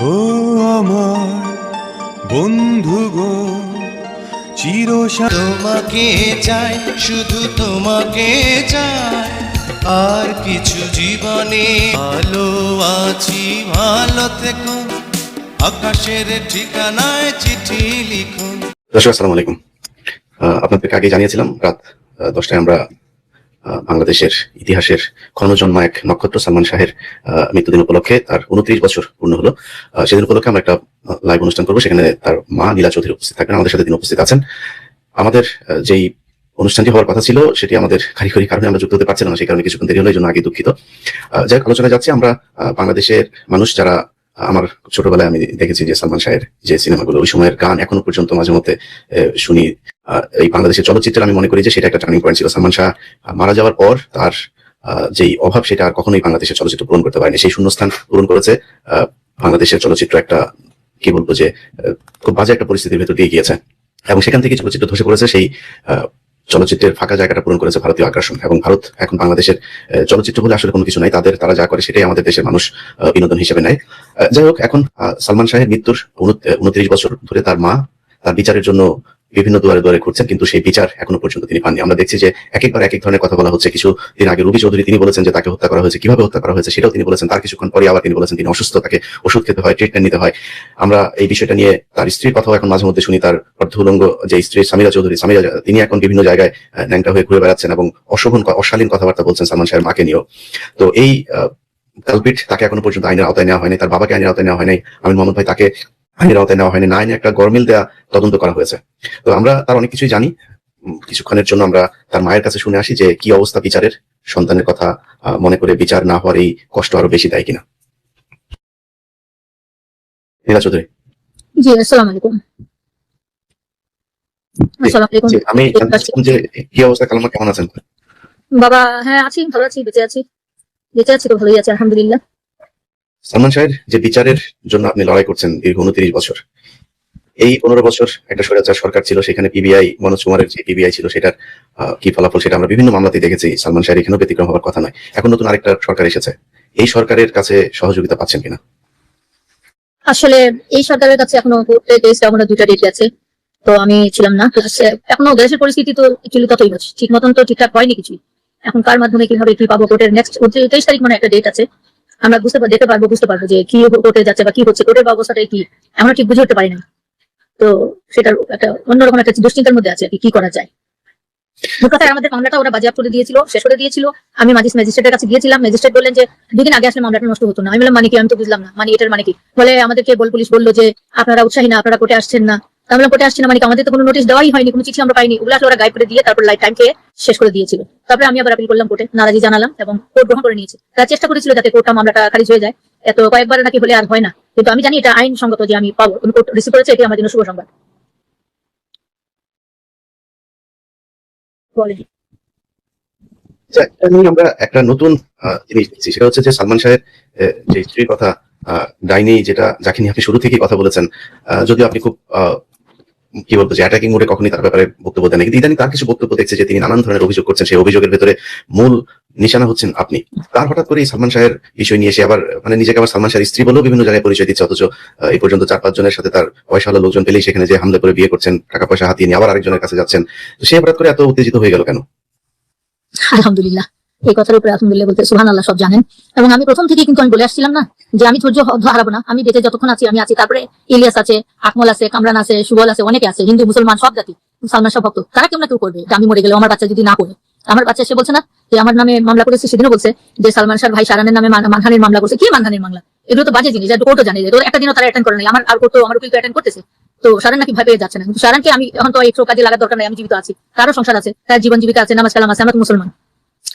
ও আমার বন্ধু গো চিরসা তোমাকে চাই শুধু তোমাকে চাই। আর কিছু জীবনে ভালো আছি ভালো থেকো। আকাশের ঠিকানায় চিঠি লিখুন দর্শক আসসালামু আলাইকুম। আহ, আপনাদেরকে আগে জানিয়েছিলাম রাত আহ, দশটায় আমরা বাংলাদেশের ইতিহাসের ক্ষণজন্মা এক নক্ষত্র সালমান শাহের মৃত্যুদিন উপলক্ষে তার উনত্রিশ বছর পূর্ণ হলো। সেদিন উপলক্ষে আমরা একটা লাইভ অনুষ্ঠান করব সেখানে তার মা নীলা চৌধুরী উপস্থিত থাকবেন আমাদের সাথে তিনি উপস্থিত আছেন। আমাদের যেই অনুষ্ঠানটি হওয়ার কথা ছিল সেটি আমাদের কারিগরি কারণে আমরা যুক্ত হতে পারছিলাম না সেই কারণে কিছুক্ষণ দেরি হলো এই জন্য আগে দুঃখিত। যাই হোক, আলোচনায় যাচ্ছি আমরা বাংলাদেশের মানুষ যারা আমার ছোটবেলায় আমি দেখেছি যে সালমান শাহের যে সিনেমাগুলো, ওই সময়ের গান এখনও পর্যন্ত মাঝে মধ্যে শুনি। এই বাংলাদেশের চলচ্চিত্রের আমি মনে করি যে সেটা একটা টার্নিং পয়েন্ট ছিল। সালমান শাহ মারা যাওয়ার পর তার যেই অভাব সেটা আর কখনোই বাংলাদেশের চলচ্চিত্র পূরণ করতে পারেনি। সেই শূন্যস্থান পূরণ করেছে বাংলাদেশের চলচ্চিত্র একটা, কি বলব যে খুব বাজে একটা পরিস্থিতির ভেতর দিয়ে গিয়েছে। এবং সেখান থেকে চলচ্চিত্র ধসে পড়েছে সেই চলচ্চিত্রের ফাঁকা জায়গাটা পূরণ করেছে ভারতীয় আগ্রাসন এবং ভারত এখন বাংলাদেশের চলচ্চিত্র বলে আসলে কোনো কিছু নাই। তাদের, তারা যা করে সেটাই আমাদের দেশের মানুষ বিনোদন হিসেবে নেয়। যাই হোক, এখন সালমান শাহের মৃত্যুর উনত্রিশ বছর ধরে তার মা, তার বিচারের জন্য বিভিন্ন দুয়ারে দুয়ারে ঘুরছেন, কিন্তু সেই বিচার এখনও পর্যন্ত তিনি পাননি। আমরা দেখছি যে এক একবার এক এক ধরনের কথা বলা হচ্ছে। কিছু দিন আগে রবি চৌধুরী তিনি বলেছেন যে তাকে হত্যা করা হয়েছে। কীভাবে হত্যা করা হয়েছে সেটাও তিনি বলেছেন। তার কিছুক্ষণ পরে আবার তিনি বলেছেন তিনি অসুস্থ, তাকে ওষুধ খেতে হয় ট্রিটমেন্ট নিতে হয়। আমরা এই বিষয়টা নিয়ে তার স্ত্রীর কথাও এখন মাঝে মধ্যে শুনি। তার অর্ধউলঙ্গ যে স্ত্রী, সামিরা চৌধুরী, সামিরা, তিনি এখন বিভিন্ন জায়গায় ন্যাংটা হয়ে ঘুরে বেড়াচ্ছেন এবং অশোভন, অশালীন কথাবার্তা বলছেন সালমান শাহের মাকে নিয়েও। তো এই কালপিট তাকে এখনও পর্যন্ত আইনের আওতায় নেওয়া হয়নি তার বাবাকে আইনের আওতায় নেওয়া হয়নি আমির মোহাম্মদ ভাই তাকে আইনের আওতায় নেওয়া হয়নি না আইনে একটা গরমিল দেওয়া তদন্ত করা হয়েছে। তো আমরা তার অনেক কিছুই জানি কিছুক্ষণের জন্য আমরা তার মায়ের কাছে শুনে আসি যে কি অবস্থা বিচারের সন্তানের কথা মনে করে বিচার না হওয়ার এই কষ্ট আরও বেশি দেয় কিনা। নীলা চৌধুরী। জি আসসালামু আলাইকুম। আসসালামু আলাইকুম। আমি যে কি অবস্থা কালামা কেমন আছেন? বাবা হ্যাঁ আছি ভালো আছি বেঁচে আছি। বেঁচে আছি তো ভালোই আছি আলহামদুলিল্লাহ। সালমান শাহের যে বিচারের জন্য আপনি লড়াই করছেন দীর্ঘ উনত্রিশ বছর এই পনেরো বছর একটা স্বৈরাচার সরকার ছিল সেখানে পিবিআই মনোজ কুমারের যে পিবিআই ছিল সেটার কি ফলাফল সেটা আমরা বিভিন্ন মামলাতে দেখেছি। সালমান শাহের এখানেও ব্যতিক্রম হওয়ার কথা নয়। এখন নতুন আরেকটা সরকার এসেছে। এই সরকারের কাছে সহযোগিতা পাচ্ছেন কিনা? আসলে এই সরকারের কাছে এখনও এখনও দুটা ডেট আছে। তো আমি ছিলাম না। এখনও দেশের পরিস্থিতি তো ততই ঠিক মতন তো ঠিকঠাক হয়নি কিছুই। এখন কার মাধ্যমে কীভাবে কি পাবো কোর্টের নেক্সট তেইশ তারিখ মানে একটা ডেট আছে, আমরা বুঝতে পার, দেখতে পারব, বুঝতে পারব যে কি কোর্টে যাচ্ছে বা কি হচ্ছে, কোর্টের ব্যবস্থাটাই কি এখনও ঠিক বুঝে উঠতে পারি না। তো সেটার একটা অন্যরকম একটা দুশ্চিন্তার মধ্যে আছে কি করা যায়। আমাদের মামলাটা ওরা বাজেয়াপ্ত করে দিয়েছিল, শেষ করে দিয়েছিল। আমি ম্যাজিস্ট্রেটের কাছে গিয়েছিলাম, ম্যাজিস্ট্রেট বললেন যে, দুদিন আগে আসলে মামলাটা নষ্ট হতো না। আমি বললাম মানে কি? আমি তো বুঝলাম না। মানে এটার মানে কি? বলে আমাদেরকে বল পুলিশ বলল যে, আপনারা উৎসাহী না, আপনারা কোর্টে আসছেন না। আমরা কোর্টে আসছি না মানে আমাদের তো কোনো নোটিশ দেওয়াই হয়নি কোনো চিঠি আমরা পাইনি ওগুলো আসলে ওরা গাইড করে দিয়ে তারপর লাইফ টাইম খেয়ে শেষ করে দিয়েছিল। তারপরে আমি আবার আপিল করলাম কোর্টে নারাজি জানালাম এবং কোর্ট গ্রহণ করে নিয়েছে। তারা চেষ্টা করেছিল যাতে কোর্টটা মামলাটা খারিজ হয়ে যায় এত কয়েকবার নাকি হলে আর হয় না কিন্তু আমি জানি এটা আইন সঙ্গত যে আমি পাবো কোর্ট রিসিভ করেছে এটি আমার জন্য শুভ সংবাদ। আচ্ছা, আমরা একটা নতুন জিনিস দেখছি সেটা হচ্ছে যে সালমান আহ, যে স্ত্রীর কথা ডাইনি যেটা যাকে নিয়ে আপনি শুরু থেকেই কথা বলেছেন যদিও আপনি খুব কি বলব যে অ্যাটাকিং মোডে কখনই তার ব্যাপারে বক্তব্য দেন কিন্তু ইদানিং তার কিছু বক্তব্য দেখছে যে তিনি নানান ধরনের অভিযোগ করছেন। সেই অভিযোগের ভেতরে মূল নিশানা হচ্ছেন আপনি। তার হঠাৎ করে সালমান শাহের বিষয় নিয়ে এসে আবার মানে নিজেকে আবার সালমান শাহের স্ত্রী বলেও বিভিন্ন জায়গায় পরিচয় দিচ্ছে, অথচ এই পর্যন্ত চার পাঁচ জনের সাথে তার পয়সাওয়ালা লোকজন পেলেই সেখানে যে হামলা করে বিয়ে করছেন টাকা পয়সা হাতিয়ে নিয়ে আবার আরেকজনের কাছে যাচ্ছেন। তো সে হঠাৎ করে এত উত্তেজিত হয়ে গেল কেন? আলহামদুলিল্লাহ। এই কথার উপরে আলহামদুলিল্লাহ বলতে সুহান আল্লাহ সব জানেন। এবং আমি প্রথম থেকে কিন্তু আমি বলে আসছিলাম না যে আমি ধৈর্য হারাবো না। আমি বেঁচে যতক্ষণ আছি, আমি আছি। তারপরে ইলিয়াস আছে, আকমল আছে, কামরান আছে, সুবল আছে, অনেকে আছে, হিন্দু, মুসলমান, সব জাতি, সালমান শাহ ভক্ত। তারা কেমন কেউ করবে আমি মরে গেলে আমার বাচ্চা যদি না করে আমার বাচ্চা সে বলছে না যে আমার নামে মামলা করেছে, সেদিনও বলছে যে সালমান শাহ ভাই সারানের নামে মান- মানহানির মামলা করছে। কি মানহানির মামলা? এগুলো তো বাজে জিনিস কোর্টও জানে যে একটা দিনও তারা অ্যাটেন্ড করে নাই। আমার আর কোর্টও, আমার উকিল অ্যাটেন্ড করতেছে। তো সারান নাকি পেয়ে যাচ্ছে না। কিন্তু সারানকে আমি এখন তো একটু কাজে লাগার দরকার নাই, আমি জীবিত আছি। তারও সংসার আছে, তার জীবন জীবিকা আছে, নামাজ কালাম আছে, আমার মুসলমান।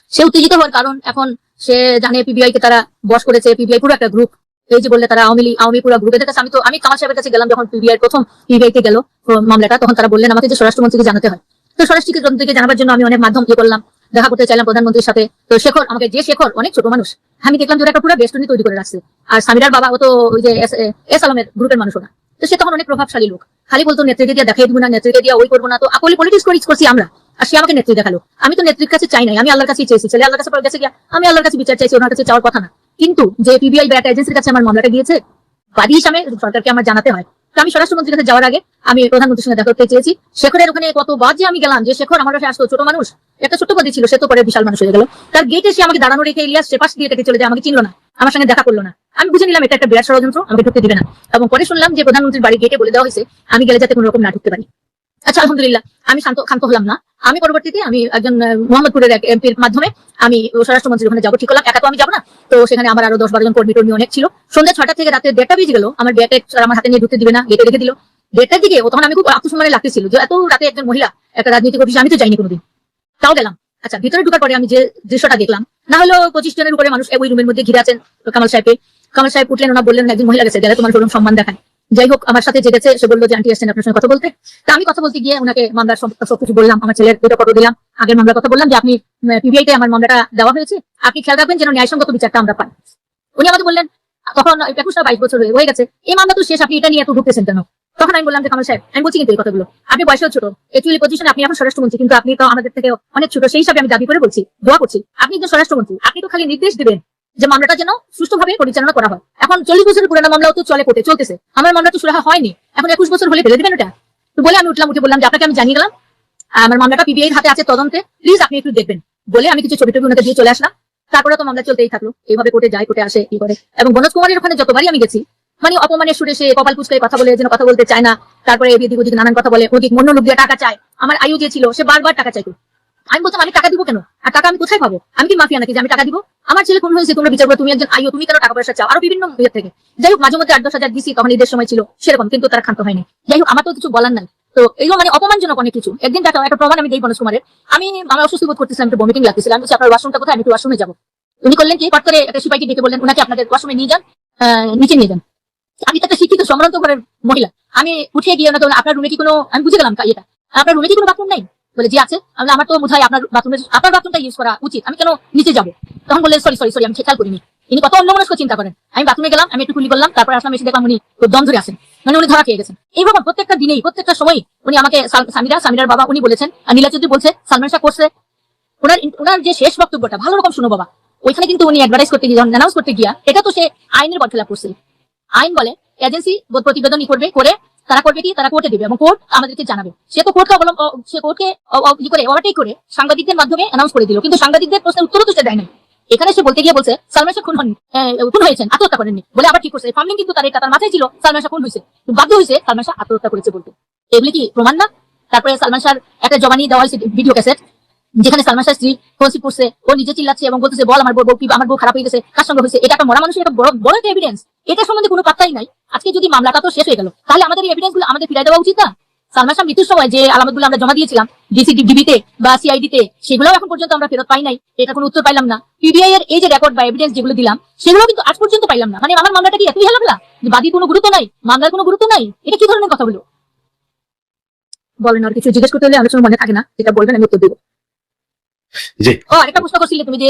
সে উত্তেজিত হওয়ার কারণ এখন সে জানে পিবিআই কে তারা বস করেছে। পিবিআই পুরো একটা গ্রুপ এই যে বললে তারা আওয়ামী লীগ- আওয়ামী পুরো গ্রুপ কাছে আমি তো, আমি কামাল সাহেবের কাছে গেলাম যখন পিবিআই প্রথম পিবিআই তে গেল মামলাটা, তখন তারা বললেন, আমাকে যে স্বরাষ্ট্রমন্ত্রীকে জানাতে হয়। তো স্বরাষ্ট্রমন্ত্রীকে জানাবার জন্য আমি অনেক মাধ্যম ইয়ে করলাম। দেখা করতে চাইলাম প্রধানমন্ত্রীর সাথে। তো শেখর, আমাকে যে শেখর, অনেক ছোট মানুষ, আমি দেখলাম যে একটা পুরো বেষ্টনী তৈরি করে রাখছে। আর সামিরার বাবা ও তো ওই যে এস- আলমের গ্রুপের মানুষ ওরা। তো সে তখন অনেক প্রভাবশালী লোক। খালি বলতো নেত্রীকে দিয়ে দেখাই দিব না নেত্রীকে দিয়ে ওই করব না। তো আকলি পলিটিক্স করি, করছি আমরা। আর সে আমাকে নেত্রী দেখাল। আমি তো নেত্রীর কাছে চাই নাই, আমি আল্লাহর কাছেই চেয়েছি, ছেলে আল্লাহর কাছে গেছে গিয়া, আমি আল্লাহর কাছে বিচার চাইছি, ওনার কাছে চাওয়ার কথা না। কিন্তু যে পিবিআই ব্যাট এজেন্সির কাছে আমার মামলাটা গিয়েছে, বাদী হিসাবে সরকারকে আমার জানাতে হয়। তো আমি স্বরাষ্ট্রমন্ত্রীর কাছে যাওয়ার আগে আমি প্রধানমন্ত্রীর সঙ্গে দেখা করতে চেয়েছি। শেখরের ওখানে কতবার যে আমি গেলাম যে শেখর আমার কাছে আসতো, ছোট মানুষ, একটা ছোট্ট পদে ছিল, সে তো পরে বিশাল মানুষ হয়ে গেল। তার গেটে সে আমাকে দাঁড়ানো রেখে ইলিয়াস সে পাশ দিয়ে কেটে চলে যায়, আমাকে চিনলো না, আমার সঙ্গে দেখা করল না। আমি বুঝে নিলাম এটা একটা বিরাট ষড়যন্ত্র, আমাকে ঢুকতে দিবে না। এবং পরে শুনলাম যে প্রধানমন্ত্রীর বাড়ি গেটে বলে দেওয়া হয়েছে, আমি গেলে যাতে কোনো রকম না ঢুকতে পারি। আচ্ছা আলহামদুলিল্লাহ। আমি শান্ত ক্ষান্ত হলাম না। আমি পরবর্তীতে আমি একজন মোহাম্মদপুরের এক এমপির মাধ্যমে আমি স্বরাষ্ট্রমন্ত্রীর ওখানে যাব, ঠিক করলাম একা তো আমি যাব না। তো সেখানে আমার আরও দশ বারো জন কর্মী টর্মী অনেক ছিল। সন্ধ্যা ছটা থেকে রাতে দেড়টা বেজে গেল, আমার ব্যাটে আমার হাতে নিয়ে ঢুকতে দিবে না, গেটে রেখে দিল। দেড়টার দিকে তখন আমি খুব আত্মসম্মানে লাগতেছিল যে এত রাতে একজন মহিলা, একটা রাজনৈতিক অফিসে আমি তো যাইনি কোনোদিন। তাও গেলাম। আচ্ছা ভিতরে ঢুকার পরে আমি যে দৃশ্যটা দেখলাম, না হলো পঁচিশ জনের উপরে মানুষ ওই রুমের মধ্যে ঘিরে আছেন কামাল সাহেবকে। কামাল সাহেব উঠলেন ওনা বললেন, একজন মহিলা গেছে, গেলে তোমার সম্মান দেখায়। যাই হোক আমার সাথে যে গেছে, সে বলল যে, আন্টি আসছেন আপনার সঙ্গে কথা বলতে। তা আমি কথা বলতে গিয়ে ওনাকে মামলার সবকিছু বললাম, আমার ছেলের দুটো ফটো দিলাম, আগের মামলার কথা বললাম যে, আপনি পিবিআই তে আমার মামলাটা দেওয়া হয়েছে, আপনি খেয়াল রাখবেন যেন ন্যায়সঙ্গত বিচারটা আমরা পাই। উনি আমাকে বললেন, তখন একুশটা বাইশ বছর হয়ে- গেছে, এই মামলা তো শেষ, আপনি এটা নিয়ে এত ঢুকতেছেন কেন? তখন আমি বললাম যে, কামাল সাহেব, আমি বলছি কিন্তু এই কথাগুলো, আপনি বয়সেও ছোট একচুয়ালি পজিশনে আপনি এখন স্বরাষ্ট্রমন্ত্রী, কিন্তু আপনি তো আমাদের থেকে অনেক ছোট, সেই হিসাবে আমি দাবি করে বলছি, দোয়া করছি, আপনি একজন স্বরাষ্ট্রমন্ত্রী, আপনি তো খালি নির্দেশ দিবেন যে মামলাটা যেন সুষ্ঠুভাবে পরিচালনা করা হয়। এখন চল্লিশ বছরের পুরানো মামলাও তো চলে কোর্টে, চলতেছে। আমার মামলা তো সুরাহা হয়নি। এখন একুশ বছর হলে ফেলে দিবেন ওটা? তো বলে আমি উঠলাম, উঠে বললাম যে আপনাকে আমি জানিয়ে গেলাম আমার মামলাটা পিবিআই হাতে আছে, তদন্তে। প্লিজ আপনি একটু দেখবেন। বলে আমি কিছু ছবি টবি ওনাকে দিয়ে চলে আসলাম। তারপরে তো মামলা চলতেই থাকল। এইভাবে কোর্টে যায়, কোর্টে আসে, কি করে? এবং মনোজ কুমারের ওখানে যতবারই আমি গেছি মানে অপমানের সুরে সে কপাল কুচকে কথা বলে, যেন কথা বলতে চায় না। তারপরে এদিক ওদিক নানান কথা বলে, ওদিক মন্য লোক দিয়ে টাকা চায়। আমার আয়ু যে ছিল, সে বারবার টাকা চাইতো। আমি বলতাম, আমি টাকা দিব কেন? আর টাকা আমি কোথায় পাবো? আমি কি মাফিয়া নাকি আমি টাকা দিব? আমার ছেলে কোন হয়েছে, তোমরা বিচার করো তুমি একজন আইও, তুমি কেন টাকা পয়সা চাও? আরও বিভিন্ন ইয়ে থেকে। যাই হোক, মাঝে মধ্যে আট, দশ হাজার দিছি তখন ঈদের সময় ছিল, সেরকম, কিন্তু তারা ক্ষান্ত হয়নি। যাই হোক, আমার তো কিছু বলার নাই। তো এইগুলো মানে অপমানজনক অনেক কিছু। একদিন দেখা, একটা প্রমাণ আমি দেই গণেশ কুমারের। আমি আমার অসুস্থ বোধ করতেছিলাম, একটু বমিটিং লাগতেছিলাম আমি আপনার ওয়াশরুমটা কোথায়? আমি একটু ওয়াশরুমে যাব। উনি করলেন কি, পাট করে একটা সিপাইকে ডেকে বললেন উনাকে আপনাদের ওয়াশরুমে নিয়ে যান নিচে নিয়ে যান। আমি তো একটা শিক্ষিত সম্ভ্রান্ত ঘরের মহিলা। আমি উঠে গিয়ে ওনাকে আপনার রুমে কি কোনো আমি বুঝে গেলাম ইয়েটা। আপনার রুমে কি কোনো বাথরুম নেই? বলে, জি আছে আমি আমার তো বোধ হয় আপনার বাথরুমের আপনার বাথরুমটা ইউজ করা উচিত। আমি কেন নিচে যাব? তখন বললেন, সরি সরি সরি, আমি খেয়াল করিনি। ইনি কত অন্যমনস্ক চিন্তা করেন। আমি বাথরুমে গেলাম, আমি একটু কুলি করলাম, তারপর আসলাম, এসে দেখলাম উনি খুব দম ধরে আছেন। মানে উনি ধরা খেয়ে গেছেন। এইভাবে প্রত্যেকটা দিনেই, প্রত্যেকটা সময় উনি আমাকে সামিরা, সামিরার বাবা উনি বলেছেন, আর নীলা চৌধুরী বলছে, সালমান শাহ করছে। ওনার ওনার যে শেষ বক্তব্যটা, ভালো রকম শুনো বাবা। ওইখানে কিন্তু উনি অ্যাডভার্টাইজ করতে গিয়ে অ্যানাউন্স করতে গিয়া, এটা তো সে আইনের বরখেলাপ করছে। আইন বলে এজেন্সি প্রতিবেদন ই করবে, করে তারা করবে কি তারা কোর্টে দেবে এবং কোর্ট আমাদেরকে জানাবে। সে তো কোর্টকে অবলম্ব সে কোর্টকে ই করে ওভারটেক করে সাংবাদিকদের মাধ্যমে অ্যানাউন্স করে দিল। কিন্তু সাংবাদিকদের প্রশ্নের উত্তরও তো সে দেয় না এখানে সে বলতে গিয়ে বলছে, সালমান শাহ খুন হন খুন হয়েছেন, আত্মহত্যা করেননি বলে আবার ঠিক করছে। ফার্মিং কিন্তু তার এটা তার মাথায় ছিল, সালমান শাহ খুন হয়েছে। বাধ্য হয়েছে সালমান শাহ আত্মহত্যা করেছে বলতে। এগুলি কি প্রমাণ না? তারপরে সালমান শাহ একটা জবানি দেওয়া হয়েছে ভিডিও ক্যাসেট। যেখানে সালমান শাহ স্ত্রী কনসিভ করছে ও নিজে চিল্লাচ্ছে এবং বলতেছে, বল, আমার বউ আমার বউ খারাপ হয়ে গেছে, কার সঙ্গে হয়েছে? এটা একটা মরা মানুষের একটা বড় বড় এভিডেন্স এটা সম্বন্ধে কোনো পাত্তাই নাই। আজকে যদি মামলাটা তো শেষ হয়ে গেল, তাহলে আমাদের এই এভিডেন্সগুলো আমাদের ফিরাই দেওয়া উচিত না? সালমান শাহ মৃত্যুর সময় যে আলামতগুলো আমরা জমা দিয়েছিলাম ডিসি ডিবিতে বা সিআইডি তে সেগুলোও এখন পর্যন্ত আমরা ফেরত পাই নাই। এটা কোনো উত্তর পাইলাম না। পিবিআই এর এই যে রেকর্ড বা এভিডেন্স যেগুলো দিলাম সেগুলো কিন্তু আজ পর্যন্ত পাইলাম না। মানে আমার মামলাটা কি এতই হেলাফেলা যে বাদীর কোনো গুরুত্ব নাই, মামলার কোনো গুরুত্ব নাই? এটা কি ধরনের কথা বলো? বলেন, আর কিছু জিজ্ঞেস করতে হলে আমার সময় মনে থাকে না, যেটা বলবেন আমি উত্তর দেবো। ও একটা প্রশ্ন তুমি যে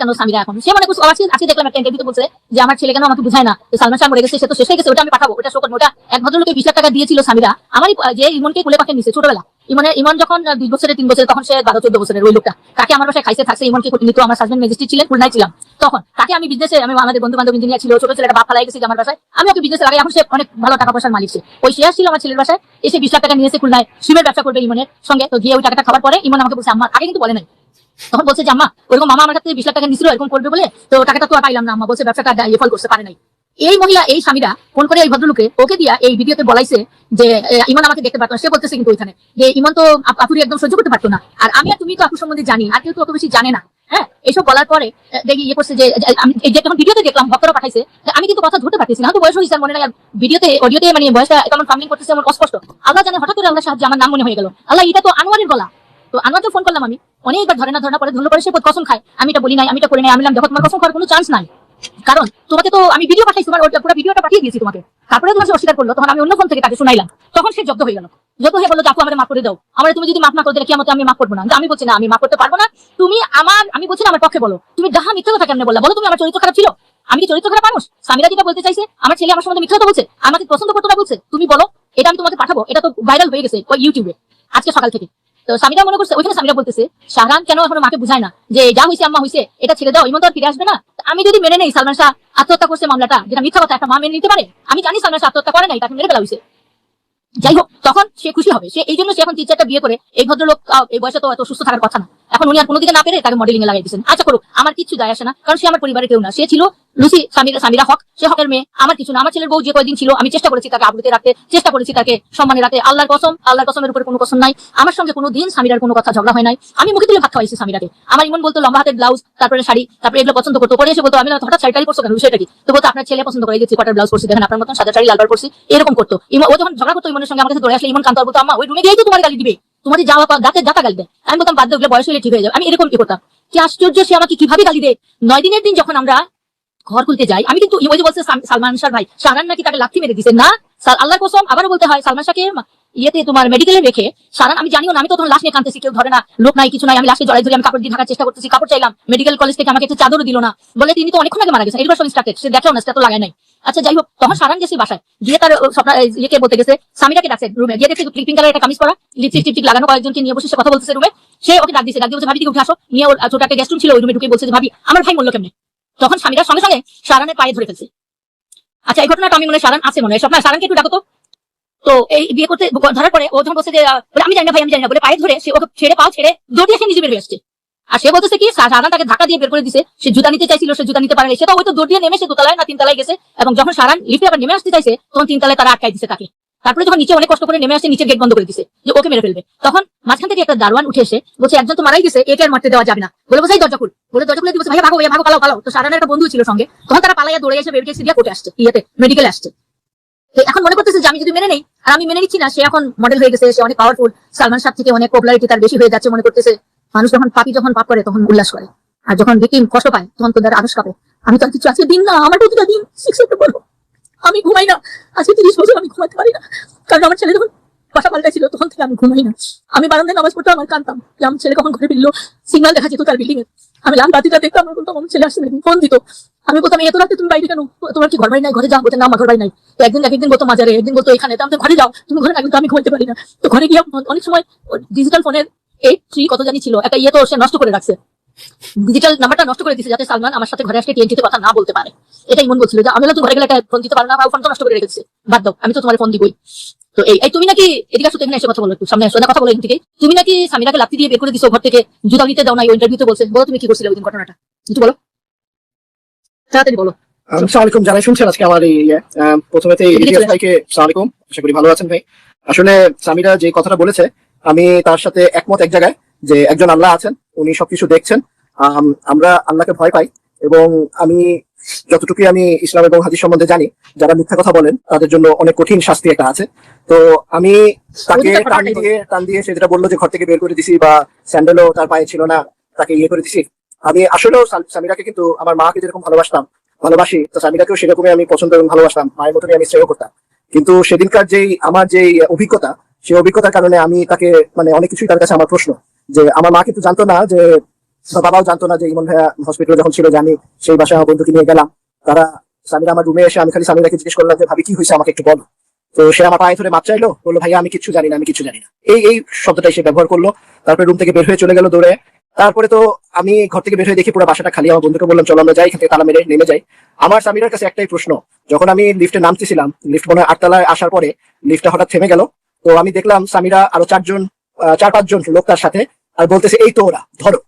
কেন স্বামীরা এখন? সে দেখলাম বলছে যে, আমার ছেলে কেন আমাকে বুঝায় না? সালমান শাহ মরে গেছে শেষ হয়ে গেছে, ওটা আমি পাঠাবো, ওটা শোক ওটা এক ভদ্রলোকে বিশ টাকা দিয়েছিল সামিরা আমারই যে ইমনকে কোলে পাঠিয়ে নিছে ছোটবেলা। ইমনে, ইমন যখন দুই বছরের তিন বছরের তখন সে বারো, চোদ্দ বছরের ওই লোকটা। তাকে আমার বাসায় খাইছে থাকছে, ইমনকে কোটি নিত। আমার হাজবেন্ড ম্যাজিস্ট্রেট ছিলেন, খুলনায় ছিলাম। তখন তাকে আমি বিজনেসে আমি আমাদের বন্ধু বান্ধব ইঞ্জিনিয়ার ছিল, ছোট ছেলেটা বাপ ফালাই গেছে আমার বাসায়। আমি ওকে বিজনেসে লাগাই, এখন সে অনেক ভালো টাকা পয়সার মালিক ওই শেয়ার ছিল আমার ছেলের বাসায়, এসে বিশ টাকা নিয়েছে খুলনায় সিমের ব্যবসা করবে ইমনের সঙ্গে। তো গিয়ে ওই টাকাটা খাওয়ার পরে ইমন আমাকে বলছে আমার আগে কিন্তু বলে নাই। তখন বলছে যে, আম্মা ওরকম মামা আমার কাছে বিশ টাকা নিছিল, এরকম করবে বলে, তো টাকাটা তো পাইলাম না, আম্মা। বলছে, ব্যবসাটা ফল করতে পারে নাই। এই মহিলা, এই স্বামীরা ফোন করে এই ভদ্রলোকে, ওকে দিয়া এই ভিডিওতে বলাইছে যে ইমন আমাকে দেখতে পারতো সে বলতেছে কিন্তু ওইখানে যে, ইমন তো আপুরি একদম সহ্য করতে পারতো না। আর আমি আর তুমি তো আপু সম্বন্ধে জানি, আর কেউ তো অত বেশি জানে না। হ্যাঁ এইসব বলার পরে দেখি ইয়ে করছে যে আমি যখন ভিডিওতে দেখলাম, ভক্তরা পাঠাইছে আমি কিন্তু কথা ধরতে পারতেছি না, হয়তো বয়স হয়েছে মনে নাই ভিডিওতে, অডিওতে মানে বয়সটা কেমন ফার্মিং করতেছে আমার অস্পষ্ট। আল্লাহ জানে, হঠাৎ করে আল্লাহ সাহায্যে আমার নাম মনে হয়ে গেল। আল্লাহ, এটা তো আনোয়ারের গলা। তো আনোয়ারকে ফোন করলাম আমি। অনেকবার ধরে না ধরে না, পরে ধরলো, পরে সে কসম খায়? আমি এটা বলি নাই, আমি এটা করি নাই, আমি দেখো, তোমার কসম খাওয়ার কোনো চান্স নাই। কারণ তোমাকে তো আমি ভিডিও পাঠাইছি, তোমার ওটা পুরো ভিডিওটা পাঠিয়ে দিয়েছি তোমাকে। তারপরে তোমার অস্বীকার করল, তখন আমি অন্য ফোন থেকে তাকে শুনাইলাম। তখন সে জব্দ হয়ে গেল। জব্দ হয়ে বলল যে, আপু মাফ করে দাও। আমার তুমি যদি মাফ না করে দিলে কি আমাকে আমি মাফ করব না। আমি বলছি, না, আমি মাফ করতে পারব না। তুমি আমার, আমি বলছি না, আমার পক্ষে বলো। তুমি ডাহা মিথ্যা কথা কেমনে বললা? বলো তুমি আমার চরিত্র খারাপ ছিল? আমি কি চরিত্র খারাপ মানুষ? সামিরা যেটা বলতে চাইছে, আমার ছেলে আমার সম্বন্ধে মিথ্যা কথা বলছে? আমাকে পছন্দ করতো বলছে? তুমি বলো, এটা আমি তোমাকে পাঠাবো। এটা তো ভাইরাল হয়ে গেছে ওই ইউটিউবে আজকে সকাল থেকে। তো স্বামীরা মনে করছে, ওইখানে স্বামীরা বলতেছে শাহরান কেন এখনও মাকে বুঝায় না? যে যা হয়েছে আম্মা হয়েছে এটা ছেড়ে দাও ইমন তো আর ফিরে আসবে না? আমি যদি মেনে নেই সালমান শাহ আত্মহত্যা করছে মামলাটা, যেটা মিথ্যা কথা একটা মা মেনে নিতে পারে? আমি জানি সালমান শাহ আত্মহত্যা করে নাই, তাকে মেরে ফেলা হয়েছে যাই হোক তখন সে খুশি হবে। সে এই জন্য সে এখন তিন চারটা বিয়ে করে, এই ভদ্রলোক এই বয়সে তো এত সুস্থ থাকার কথা না। এখন উনি আর কোনো দিকে না পেরে তাকে মডেলিং এ লাগাই দিয়েছেন। আচ্ছা করুক, আমার কিছু যায় আসে না, কারণ সে আমার পরিবারের কেউ না। সে ছিল লুসি, সামিরা সামিরা হক, সে হকের মেয়ে, আমার কিছু না। আমার ছেলের বউ যে কয়দিন ছিল, আমি চেষ্টা করেছি তাকে আবৃত্তি রাখতে, চেষ্টা করেছি তাকে সম্মানে রাখতে। আল্লাহর কসম, আল্লাহর কসমের উপরে কোনো কসম নাই। আমার সঙ্গে কোনো দিন সামিরার কোনো কথা ঝগড়া হয় নাই। আমি মুখে তুলে ভাত খাওয়াইছি সামিরাকে। আমার ইমন বলতো, লম্বা হাতের ব্লাউজ তারপরে শাড়ি, তারপরে এগুলো পছন্দ করতো। পরে এসে বলতো, আমি হঠাৎ শাড়িটাই পরছো কেন? বিষয়টা কি? তো বলতো, আপনার ছেলে পছন্দ করে যে কটার ব্লাউজ পরছি, দেখেন আপনার মতন সাদা শাড়ি লালবার পরছি। এরকম করতো। ও যখন ঝগড়া করতো, ইমনের সঙ্গে আমার কাছে দৌড়ে আসলে ইমন কান্ত বলতো, আম্মা, ওই রুমে গিয়েই তো তোমার গালি দিবে। তোমাদের যাওয়া পা দাঁতে দাঁতা গালি দেয়। আমি বলতাম, বাদ দিয়ে বয়স হলে ঠিক হয়ে যাবে। আমি এরকম কি করতাম? কি আশ্চর্য সে আমাকে কীভাবে গালি দেয়? নয় দিনের দিন যখন আমরা ঘর খুলতে যাই, আমি কিন্তু ওই যে বলছে সালমান শাহ ভাই সারান নাকি তাকে লাথি মেরে দিছে। না আল্লাহ কসম, আবারও বলতে হয়, সালমান শাহকে ইয়েতে তোমার মেডিকেলে রেখে সারান, আমি জানিও না, আমি তো তখন লাশ নিয়ে কানতেছি কেউ ধরে না, লোক নাই, কিছু নাই, আমি লাশকে জড়াই ধরে আমি কাপড় দিয়ে ঢাকার চেষ্টা করতেছি, কাপড় চাইলাম মেডিকেল কলেজ থেকে আমাকে একটা চাদরও দিল না, বলে তিনি তো অনেকক্ষণ আগে মারা গেছেন এডুকেশন ইনস্ট্রাক্টেড সে দেখেও না সেটা তো লাগায় নাই। আচ্ছা যাই হোক, তখন সারান গেছে বাসায়, গিয়ে তার স্বপ্না ইয়েকে বলতে গেছে, সামিরাকে ডাকছে রুমে, গিয়ে দেখছে পিঙ্ক কালার একটা কামিজ পরা লিপস্টিক টিপস্টিক লাগানো, কয়েকজনকে নিয়ে বসে সে কথা বলতেছে রুমে, সে ওকে ডাক দিছে ডাক দিয়ে বলছে, ভাবি উঠে আসো, নিয়ে ওর ছোট একটা গেস্ট ছিল, ওই রুমে ঢুকে বলছে ভাবি, আমার ভাই মূল্য কেমনে? তখন স্বামীরা সঙ্গে সঙ্গে সারানের পায়ে ধরে ফেলছে। আচ্ছা এই ঘটনাটা আমি মনে সারান আছে মনে হয়, স্বপ্ন, সারানকে একটু ডাকো তো। তো এই বিয়ে করতে ধরার পরে ও যখন বলছে যে আমি জানি না ভাই, আমি জানি না। বলে পায়ে ধরে সে ওকে ছেড়ে পাও ছেড়ে দৌড়ে এসে নিজে বের হয়ে আসছে। আর সে বলতেছে কি, সা- সারান তাকে ধাক্কা দিয়ে বের করে দিছে। সে জুতা নিতে চাইছিল, সে জুতা নিতে পারে নাই। সে তো ওই তো দৌড় দিয়ে নেমে সে দোতলায় না তিনতলায় গেছে। এবং যখন সারান লিফটে আবার নেমে আসতে চাইছে, তখন তিনতলায় তারা আটকাই দিছে তাকে। তারপরে যখন নিচে অনেক কষ্ট করে নেমে আসছে নিচে গেট বন্ধ করে দিছে, যে ওকে মেরে ফেলবে। তখন মাঝখান থেকে একটা দারোয়ান উঠে এসে বলছে, একজন তো মারাই গেছে একে আর মারতে দেওয়া যাবে না। বলে বসাই দরজা খুল। বলে দরজা খুলে দিবছে ভাইয়া, ভাগো ভাইয়া, ভাগো, পালাও পালাও। তো সারানের একটা বন্ধু ছিল সঙ্গে। তখন তারা পালাইয়া দৌড়ে এসে বেরিয়ে দিয়ে কোর্টে আসছে, ইয়েতে মেডিকেলে আসছে। এখন মনে করতেছে যে আমি যদি মেনে নেই, আর আমি মেনে নিচ্ছি না, সে এখন মডেল হয়ে গেছে, সে অনেক পাওয়ারফুল সালমান শাহ থেকে অনেক পপুলারিটি তার বেশি হয়ে যাচ্ছে মনে করতেছে। মানুষ যখন পাপি যখন পাপ করে, তখন উল্লাস করে। আর যখন ভিকিম কষ্ট পায়, তখন তো তার আদর্শ কাপে। আমি তো কিছু আজকে দিন না, আমার প্রতিটা দিন শিক্ষিত করব আমি ঘুমাই না। আজকে তিরিশ বছর আমি ঘুমাতে পারি না। কারণ আমার ছেলে যখন বাসা পাল্টাইছিল তখন থেকে আমি ঘুমাই না। আমি বারান্দায় নামাজ পড়তে আমার কানতাম আমার ছেলে কখন ঘরে ফিরলো সিগন্যাল দেখা যেত তার বিল্ডিং এ আমি লাল বাতিটা দেখতাম আমি বলতাম আমার ছেলে আসছে ফোন দিত। আমি বলতাম এত রাতে তুমি বাইরে কেন? তোমার কি ঘর বাড়ি নাই? ঘরে যাও। বলতে না, আমার ঘর বাড়ি নাই। একদিন একদিন বলতো মাজারে, একদিন বলতো এখানে। আমি ঘরে যাও, তুমি ঘরে কিন্তু আমি ঘুমাইতে পারি না। তো ঘরে গিয়ে অনেক সময় ডিজিটাল ফোনের এইট থ্রি কত জানি ছিল, একটা ইয়ে তো সে নষ্ট করে রাখছে। ডিজিটাল নাম্বারটা নষ্ট করে দিচ্ছে যাতে সালমান আমার সাথে ঘরে আসলে টিএনটিতে কথা না বলতে পারে। এটাই মন বলছিল যে আমি তো ঘরে গেলে একটা ফোন দিতে পারো না ফোন তো নষ্ট করে রেখেছে। বাদ দাও, আমি তো তোমার ফোন দিবই। তো এই তুমি নাকি এদিকে আসো তো এখানে এসে কথা বলো একটু সামনে আসো কথা বলো এদিক থেকে তুমি নাকি সামিরাকে লাপ্তি দিয়ে বের করে দিছো ঘর থেকে জুতা নিতে দাও না ইন্টারভিউতে বলছে। বলো তুমি কি করছিলে ওই দিন ঘটনাটা। একটু বলো। তাড়াতাড়ি বলো। আসসালামু আলাইকুম যারাই শুনছেন আজকে আমার এই ইয়ে, প্রথমে ভাইকে আসসালামু আলাইকুম আশা করি ভালো আছেন ভাই। আসলে সামিরা যে কথাটা বলেছে আমি তার সাথে একমত এক জায়গায় যে একজন আল্লাহ আছেন উনি সবকিছু দেখছেন। আম, আমরা আল্লাহকে ভয় পাই এবং আমি যতটুকু আমি ইসলাম এবং হাদিস সম্বন্ধে জানি যারা মিথ্যা কথা বলেন তাদের জন্য অনেক কঠিন শাস্তি একটা আছে। তো আমি তাকে টান দিয়ে টান দিয়ে সে যেটা বলল যে ঘর থেকে বের করে দিছি বা স্যান্ডেলও তার পায়ে ছিল না তাকে ইয়ে করে দিছি। আমি আসলেও সামিরাকে কিন্তু আমার মাকে যেরকম ভালোবাসতাম ভালোবাসি তো সামিরাকেও সেরকমই আমি পছন্দ এবং ভালোবাসতাম মায়ের মতনই আমি শ্রেয় করতাম। কিন্তু সেদিনকার যেই আমার যেই অভিজ্ঞতা সেই অভিজ্ঞতার কারণে আমি তাকে মানে অনেক কিছুই তার কাছে আমার প্রশ্ন যে আমার মা কিন্তু জানতো না যে বাবাও জানতো না যে ইমন ভাইয়া হসপিটালে যখন ছিল আমি সেই বাসায় বন্ধুকে নিয়ে গেলাম, তারা সামিরা আমার রুমে এসে আমি খালি সামিরাকে জিজ্ঞেস করলাম যে, ভাবি, কি হয়েছে? আমাকে একটু বলো। তো সে আমার পায়ে ধরে মাপ চাইলো, বলল, ভাইয়া, আমি কিছু জানি না, আমি কিছু জানি না। এই এই শব্দটাই সে ব্যবহার করল। তারপরে রুম থেকে বের হয়ে চলে গেল দৌড়ে। তারপরে তো আমি ঘর থেকে বের হয়ে দেখি পুরো বাসাটা খালি। আমার বন্ধুকে বললাম, চলো, আমরা যাই, এখান থেকে তালা মেরে নেমে যাই। আমার সামিরার কাছে একটাই প্রশ্ন, যখন আমি লিফটে নামতেছিলাম লিফট মনে হয় আটতলায় আসার পরে লিফটটা হঠাৎ থেমে গেল। তো আমি দেখলাম সামিরা আরও চারজন চার পাঁচজন লোক তার সাথে আর বলতেছে, এই তো ওরা, ধরো।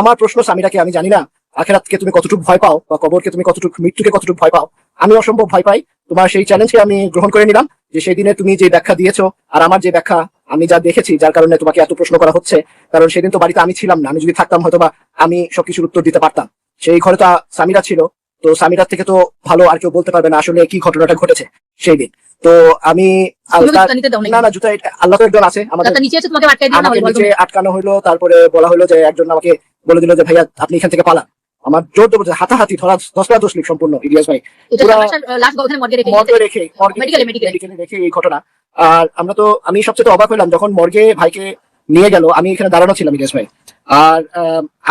আমার প্রশ্ন সামিরাকে আমি জানি না, আখেরাতকে তুমি কতটুকু ভয় পাও বা কবরকে তুমি কতটুকু, মৃত্যুকে কতটুকু ভয় পাও, আমি অসম্ভব ভয় পাই। তোমার সেই চ্যালেঞ্জকে আমি গ্রহণ করে নিলাম যে সেই দিনে তুমি যে ব্যাখ্যা দিয়েছ আর আমার যে ব্যাখ্যা, আমি যা দেখেছি, যার কারণে তোমাকে এত প্রশ্ন করা হচ্ছে, কারণ সেদিন তো বাড়িতে আমি ছিলাম না। আমি যদি থাকতাম হয়তো বা আমি সবকিছুর উত্তর দিতে পারতাম। সেই ঘরে তো সামিরা ছিল তো সামিরার থেকে তো ভালো আর কেউ বলতে পারবে না আসলে কি ঘটনাটা ঘটেছে সেই দিন। তো আমি না না জুতা আল্লাহ তো একজন আছে আমাদের নিচে আটকানো হলো তারপরে বলা হলো যে একজন আমাকে বলে দিল যে ভাইয়া আপনি এখান থেকে পালান। আমার জোর জবরদস্তি হাতাহাতি ধরা দশটা দশলিক সম্পূর্ণ ইলিয়াস ভাই ওখানে মর্গে রেখে। মেডিকেলে এই ঘটনা। আর আমরা তো আমি সবচেয়ে অবাক হলাম যখন মর্গে ভাইকে নিয়ে গেল আমি এখানে দাঁড়ানো ছিলাম ইলিয়াস ভাই। আর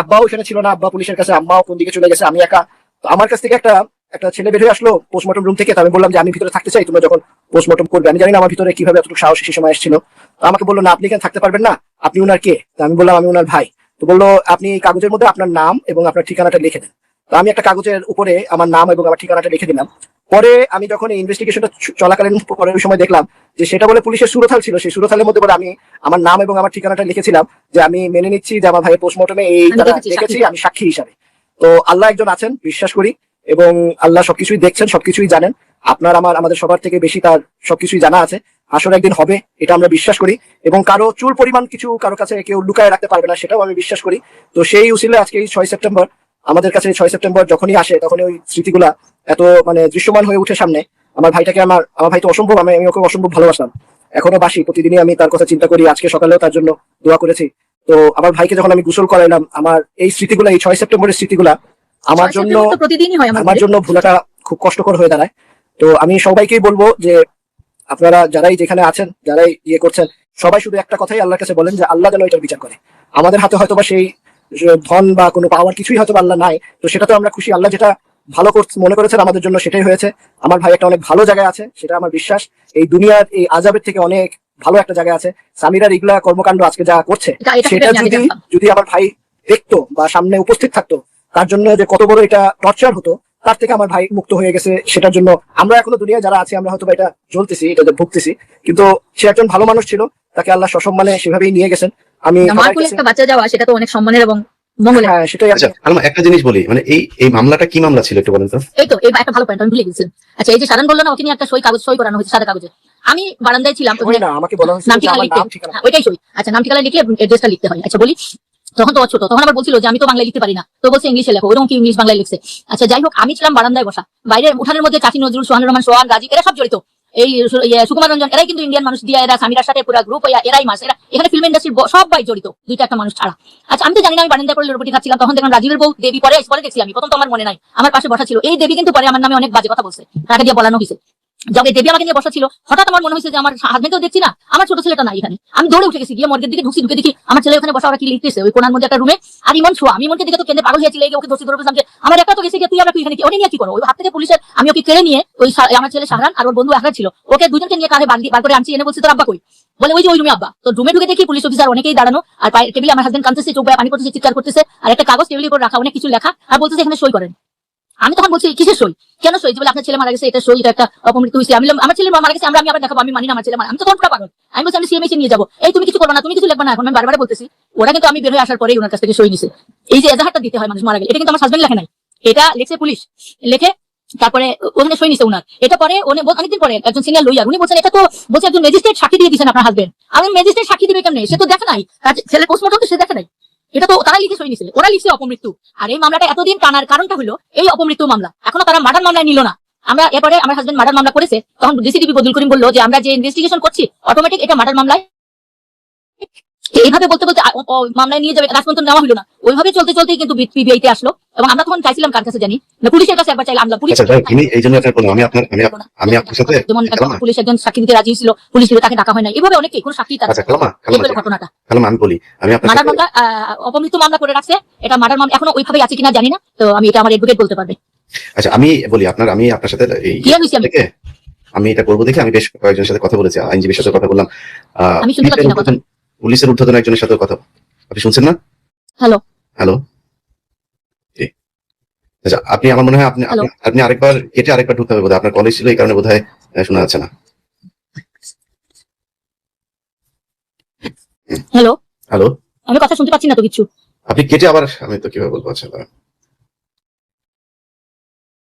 আব্বাও এখানে ছিল না আব্বা পুলিশের কাছে আম্মাও কোন দিকে চলে গেছে আমি একা আমার কাছ থেকে একটা একটা ছেলে বের হয়ে আসলো পোস্টমর্টম রুম থেকে আমি বললাম যে আমি ভিতরে থাকতে চাই তোমরা যখন পোস্টমর্টম করবে আমি জানি না আমার ভিতরে কীভাবে এতটুকু সাহস সেই সময় এসেছিল। তো আমাকে বলল না আপনি এখানে থাকতে পারবেন না আপনি উনার কে? তো আমি বললাম আমি উনার ভাই। তো বলল আপনি এই কাগজের মধ্যে আপনার নাম এবং আপনার ঠিকানাটা লিখে দেন। তো আমি একটা কাগজের উপরে আমার নাম এবং আমার ঠিকানাটা লিখে দিলাম। পরে আমি যখন এই ইনভেস্টিগেশনটা চলাকালীন পরে ওই সময় দেখলাম যে সেটা বলে পুলিশের সুরথাল ছিল সেই সুরথালের মধ্যে বলে আমি আমার নাম এবং আমার ঠিকানাটা লিখেছিলাম যে আমি মেনে নিচ্ছি যে আমার ভাইয়ের পোস্টমর্টমে এই তারা দেখেছি আমি সাক্ষী হিসাবে। তো আল্লাহ একজন আছেন, বিশ্বাস করি, এবং আল্লাহ সবকিছুই দেখছেন, সবকিছুই জানেন। আপনার, আমার, আমাদের সবার থেকে বেশি তার সবকিছুই জানা আছে। আসলে একদিন হবে, এটা আমরা বিশ্বাস করি, এবং কারও চুল পরিমাণ কিছু কারও কাছে কেউ লুকায় রাখতে পারবে না, সেটাও আমি বিশ্বাস করি। তো সেই উসিলে আজকে এই ছয় সেপ্টেম্বর, আমাদের কাছে ছয় সেপ্টেম্বর যখনই আসে, তখনই ওই স্মৃতিগুলা এত মানে দৃশ্যমান হয়ে উঠে সামনে। আমার ভাইটাকে আমার আমার ভাই তো অসম্ভব, আমি আমি ওকে অসম্ভব ভালোবাসতাম। এখনও বাসি, প্রতিদিনই আমি তার কথা চিন্তা করি, আজকে সকালেও তার জন্য দোয়া করেছি। তো আমার ভাইকে যখন আমি গোসল করাইলাম আমার এই স্মৃতিগুলা এই ছয় সেপ্টেম্বরের স্মৃতিগুলা আমার জন্য আমার জন্য ভুলাটা খুব কষ্টকর হয়ে দাঁড়ায়। তো আমি সবাইকেই বলব যে আপনারা যারাই যেখানে আছেন যারাই ইয়ে করছেন সবাই শুধু একটা কথাই আল্লাহর কাছে বলেন যে আল্লাহ যেন এটার বিচার করে। আমাদের হাতে হয়তো বা সেই ধন বা কোনো পাওয়ার কিছুই হয়তো আল্লাহ নাই তো সেটা তো আমরা খুশি। আল্লাহ যেটা ভালো করছে- মনে করেছেন আমাদের জন্য সেটাই হয়েছে। আমার ভাই একটা অনেক ভালো জায়গায় আছে সেটা আমার বিশ্বাস। এই দুনিয়ার এই আজাবের থেকে অনেক ভালো একটা জায়গায় আছে। সামিরার ইগলা কর্মকাণ্ড আজকে যা করছে এটা- এটা সেটা যদি যদি আমার ভাই দেখতো বা সামনে উপস্থিত থাকতো তার জন্য যে কত বড় এটা টর্চার হতো তার থেকে আমার ভাই মুক্ত হয়ে গেছে সেটার জন্য। আমরা এখনও দুনিয়া যারা আছি আমরা হয়তো বা এটা জ্বলতেছি এটাতে ভুগতেছি কিন্তু সে একজন ভালো মানুষ ছিল তাকে আল্লাহ সসম্মানে সেভাবেই নিয়ে গেছেন। আমি একটা বাচ্চা যাওয়া সেটা তো অনেক সম্মানের এবং আচ্ছা আমি- একটা জিনিস বলি মানে এই এই মামলাটা কি মামলা ছিল একটু বলেন তো? এই তো একটা ভালো পয়েন্ট আমি ভুলে আচ্ছা এই যে সাধারণ বলল না ওকে নিয়ে একটা সই কাগজ সই করানো হয়েছে সাদা কাগজে। আমি বারান্দায় ছিলাম ওই ওখানে না আমাকে বলা হয়েছিল নাম ঠিকানা লিখতে। ওইটাই সই। আচ্ছা নাম ঠিকানা লিখলে এড্রেসটা লিখতে হয়। আচ্ছা বলি তখন তো ছোট তখন আবার বলছিল যে আমি তো বাংলায় লিখতে পারি না। তো বলছে ইংলিশে লেখো ওরকম কি ইংলিশ বাংলায় লিখছে? আচ্ছা যাই হোক আমি ছিলাম বারান্দায় বসা। বাইরে উঠানের মধ্যে চাচি নজরুল সোহান রহমান সোহান গাজী এরা সব জড়িত। এই ইয়ে, সুকুমার রঞ্জন এরাই কিন্তু ইন্ডিয়ান মানুষ দিয়ে এরা সামিরার সাথে পুরো গ্রুপ এরাই মাস এরা এখানে ফিল্ম ইন্ডাস্ট্রি সবাই জড়িত দুইটা একটা মানুষ ছাড়া। আচ্ছা আমি তো জানি না আমি বারান্দায় করে রুটি খাচ্ছিলাম তখন দেখলাম রাজীবের বউ দেবী পরে পরে দেখছি আমি প্রথম তো আমার মনে নাই আমার পাশে বসা ছিল। এই দেবী কিন্তু পরে আমার নামে অনেক বাজে কথা বলছে তাকে দিয়ে বলানো যবে দেবী আমাকে নিয়ে বসা ছিল, হঠাৎ আমার মনে হয়েছে যে আমার হাজবেন্ডও দেখছি না, আমার ছোট ছেলেটা নাই এখানে। আমি দৌড়ে উঠে গেছি, গিয়ে মর্গের দিকে ঢুকছি, ঢুকে দেখি আমার ছেলে ওখানে বসা, ওরা কি লিখতেছে ওই কোনার মধ্যে একটা রুমে আর ইমন ছোয়া আমি মনকে দিকে তো কেন্দ্রে পাগল হয়েছিল ওকে ধরছি ধরে যে আমার একটা তো গেছে তুই আমরা তুই এখানে ওটা নিয়ে কি করো? ওই হাত থেকে পুলিশের, আমি ওকে কেড়ে নিয়ে, ওই আমার ছেলে শাহরান আর ওর বন্ধু আহরাজ ছিল, ওকে দুজনকে নিয়ে কারে দিয়ে বার করে আনছি, এনে বলছি, তোর আব্বা কই? বলে, ওই যে, ওই রুমে আব্বা। তো রুমে ঢুকে দেখি পুলিশ অফিসার অনেকেই দাঁড়ানো, আর টেবিলে আমার হাজবেন্ড কাঁদতেছে, চোখ পানি করতেছে চিৎকার করতেছে, আর একটা কাগজ টেবিলের উপর রাখা, অনেক কিছু লেখা, আর বলতেছে, এখানে সই করেন। আমি তখন বলছি, কিসের সই? কেন সই? যে বলে আপনার ছেলে মারা গেছে, এটা সই, এটা একটা অপমৃত্যু হয়েছে। আমি আমার ছেলে মারা গেছে, আমরা আমি আবার দেখাবো, আমি মানি না আমার ছেলে আমি তো তখন পুরো পাগল। আমি বলছি, আমি সিএমএসে নিয়ে যাব। এই তুমি কিছু করবে না, তুমি কিছু লিখবে না এখন। আমি বারবার বলতেছি, ওরা কিন্তু আমি বের হয়ে আসার পরেই ওনার কাছ থেকে সই নিছে। এই যে এজাহারটা দিতে হয় মানুষ মারা গেলে, এটা কিন্তু আমার হাজবেন্ড লেখে নাই। এটা লিখছে পুলিশ। লেখে, তারপরে ওখানে সই নিছে উনার। এটা পরে উনি অনেকদিন পরে একজন সিনিয়র লইয়ার উনি বলছেন, এটা তো বলছে, একজন ম্যাজিস্ট্রেট সাক্ষী দিয়ে দিয়েছেন আপনার হাজবেন্ড আমি ম্যাজিস্ট্রেট সাক্ষী দিবে কেমনে? সে তো দেখে নাই। ছেলে পোস্টমর্টম তো সে দেখে নাই। এটা তো তারা লিখে সই নিছিল ওরা লিখছে অপমৃত্যু। আর এই মামলাটা এতদিন টানার কারণটা হলো এই অপমৃত্যু মামলা। এখনও তারা মার্ডার মামলায় নিল না। আমরা এরপরে আমার হাজবেন্ড মার্ডার মামলা করেছে, তখন ডিসিটিভি বদুল করিম বলল যে আমরা যে ইনভেস্টিগেশন করছি অটোমেটিক এটা মার্ডার মামলায় এইভাবে বলতে বলতে মামলায় নিয়ে যাবে রাজপন্থ নেওয়া হলো না। ওইভাবে চলতে চলতেই কিন্তু পিবিআই তে আসলো। এবং আমরা তখন চাইছিলাম কার কাছে জানি। না পুলিশের কাছে একবার চাইলাম আমরা পুলিশ আচ্ছা এই জন্য আপনার আমি আপনার আমি আমি আপনার সাথে যেমন পুলিশ একজন সাক্ষী দিতে রাজি ছিল পুলিশ তাকে ডাকা হয় না এভাবে অনেকে কোনো সাক্ষী তার আচ্ছা ঘটনাটা। আমি বলি আমি আপনার মার্ডার মামলা অপমৃত্যু মামলা করে রাখছে। এটা মার্ডার মামলা এখনও ওইভাবে আছে কিনা জানি না। তো আমি এটা আমার এডভোকেট বলতে পারবে। আচ্ছা আমি বলি আপনার আমি আপনার সাথে এই আমি এটা করব দেখে আমি বেশ কয়েকজনের সাথে কথা বলেছি আইনজীবীর সাথে কথা বললাম। আমি শুনতে পাচ্ছি না পুলিশের ঊর্ধ্বতন- একজনের সাথে কথা আপনি শুনছেন না? হ্যালো। হ্যালো। আচ্ছা আপনি আমার মনে হয় আপনি আপনি- আরেকবার কেটে আরেকবার ঢুকতে হবে বোধহয়। আপনার কলেজ ছিল এই কারণে বোধহয় হয় শোনা যাচ্ছে না। হ্যালো। হ্যালো। আমি কথা শুনতে পাচ্ছি না তো কিছু। আপনি কেটে আবার আমি তো কীভাবে বলব? আচ্ছা।